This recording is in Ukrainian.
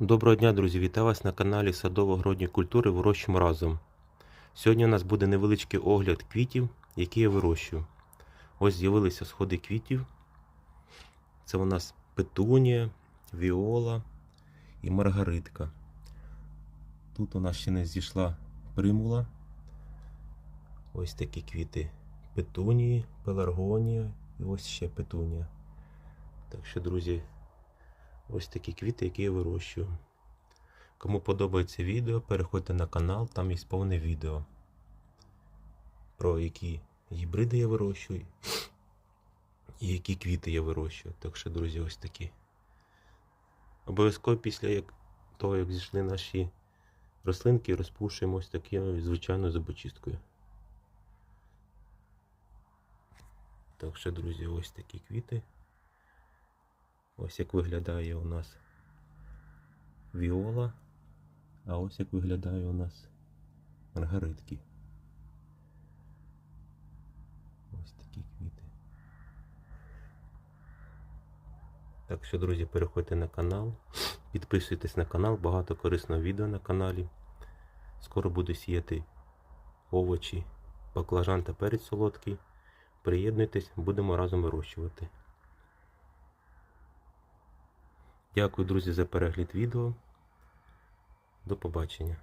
Доброго дня, друзі! Вітаю вас на каналі Садово-городні культури вирощуємо разом. Сьогодні у нас буде невеличкий огляд квітів, які я вирощую. Ось з'явилися сходи квітів. Це у нас петунія, віола і маргаритка. Тут у нас ще не зійшла примула. Ось такі квіти петунії, пеларгонія і ось ще петунія. Так що, друзі, Ось такі квіти, які я вирощую. Кому подобається відео, переходьте на канал, там є повне відео. Про які гібриди я вирощую і які квіти я вирощую. Так що, друзі, ось такі. Обов'язково після як, того, як зійшли наші рослинки, розпушуємо ось такою звичайною зубочисткою. Так що, друзі, ось такі квіти. Ось як виглядає у нас віола, а ось як виглядає у нас маргаритки. Ось такі квіти. Так що, друзі, переходьте на канал, підписуйтесь на канал, багато корисного відео на каналі. Скоро буду сіяти овочі, баклажан та перець солодкий. Приєднуйтесь, будемо разом вирощувати. Дякую, друзі, за перегляд відео. До побачення.